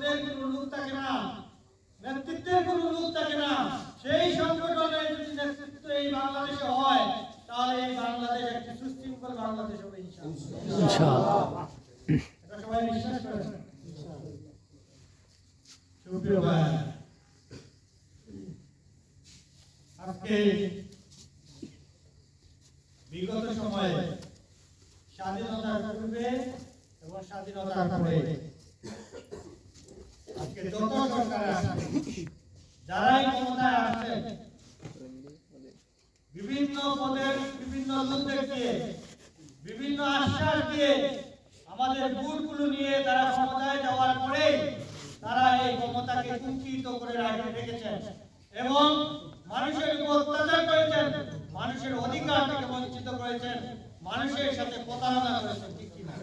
পদের কোনো লোক থাকে না নেতৃত্বের কোনো লোক থাকে না। সেই সংগঠনের যদি নেতৃত্ব এই বাংলাদেশে হয় তাহলে এই বাংলাদেশ একটি সুশৃঙ্খল বাংলাদেশ হবে বিগত সময়ে স্বাধীনতার পূর্বে এবং স্বাধীনতার পরে যত সরকার আসছে যারাই ক্ষমতায় আসছে বিভিন্ন পদের বিভিন্ন লোকদের দিয়ে বিভিন্ন আশ্বাস দিয়ে আমাদের ভুলগুলো নিয়ে তারা ক্ষমতায় যাওয়ার পরে তারা এই ক্ষমতাকে কুঞ্চিত করে রেখেছেন এবং মানুষের উপর অত্যাচার করেছেন মানুষের অধিকার থেকে বঞ্চিত করেছেন মানুষের সাথে প্রতারণা করেছেন ঠিক কিনা?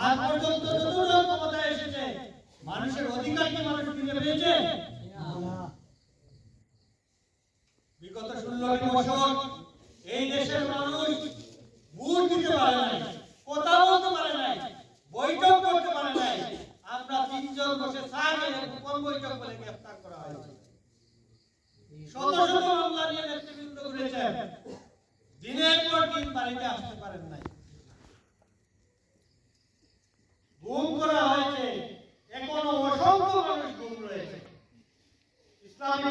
আজ পর্যন্ত যতজন ক্ষমতায় এসেছে মানুষের অধিকার কি মানুষ ফিরে পেয়েছে বিগত ষোলোটি বছর এই দেশের মানুষ ভোট দিতে পারে নাই, কথা বলতে পারে নাই, বৈঠক করতে পারে নাই। আমরা তিনজন বসে সাগে কোন বৈঠক বলে গ্রেফতার করা হয়েছে? শত শত মামলা নিয়ে নেতৃবৃন্দ ঘুরেছেন। দিনের পর দিন বাড়িতে আসতে পারেন নাই গুম করা হয়েছে এখনও অসংখ্য মানুষ গুম রয়েছে ইসলামী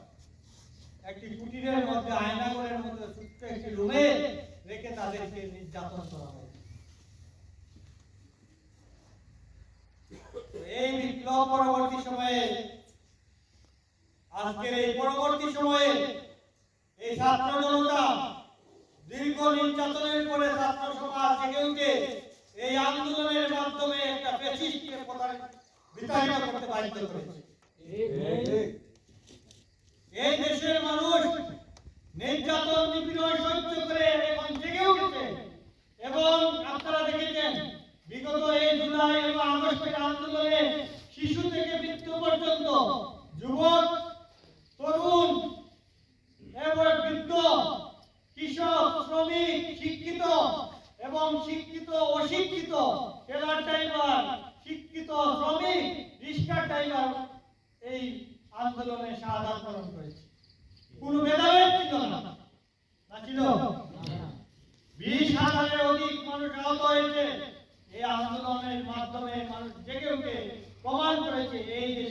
একটি কুটিরের মধ্যে আয়নাগরের মধ্যে ছোট্ট একটি রুমে রেখে তাদেরকে নির্যাতন করা হয়। এই বিপ্লব পরবর্তী সময়ে, আজকের এই পরবর্তী সময়ে এই ছাত্র জনতা দীর্ঘ নির্যাতনের পরে ছাত্র সমাজ জেগে উঠে এই আন্দোলনের মাধ্যমে একটা পেশিসকে বিতাড়িত করতে বাধ্য করেছে। এই দেশের মানুষ নির্যাতন, নিপীড়ন সহ্য করে এখন জেগে উঠেছে। এবং আপনারা দেখেছেন, বিগত এই জুলাই এবং আগস্টের আন্দোলনে শিশু থেকে মৃত্যু পর্যন্ত যুবক, তরুণ এবং বৃদ্ধ, কৃষক, শ্রমিক, শিক্ষিত এবং শিক্ষিত, অশিক্ষিত টেলার ড্রাইভার শিক্ষিত শ্রমিক রিক্সা ড্রাইভার এই আন্দোলনে শাহাদাত বরণ করেছে কোন ভেদাভেদ ছিল না না ছিল বিশ হাজারের অধিক মানুষ আহত হয়েছে এই আন্দোলনের মাধ্যমে মানুষ জেগে উঠে প্রমাণ করেছে এই দেশে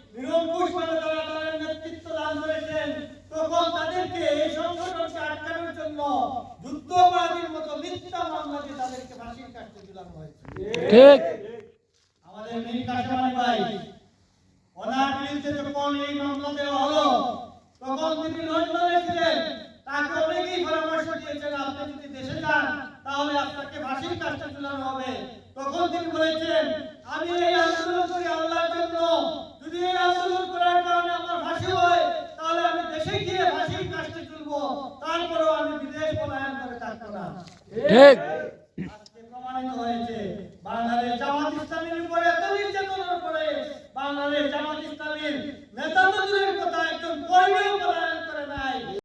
হয়েছে। ঠিক। আমাদের মীর কাশেমানি ভাই ওনার বিরুদ্ধে যখন এই মামলা দেওয়া হলো তখন তিনি লন্ডনে ছিলেন। তাকে অনেকেই পরামর্শ দিয়েছেন আপনি যদি দেশে যান তাহলে আপনাকে ফাঁসির কাজটা ঝুলানো হবে। তখন তিনি বলেছেন আমি এই আন্দোলন করি আল্লাহর জন্য। যদি এই আন্দোলন করার কারণে আমার ফাঁসি হয় তাহলে আমি দেশে গিয়ে ফাঁসির কাজটা ঝুলবো তারপরেও আমি বিদেশ পলায়ন করে থাকব না। ঠিক। জামাত ইসলামের উপরে এত নির্যাতনের উপরে বাংলাদেশ জামাত ইসলামের নেতা তো দূরে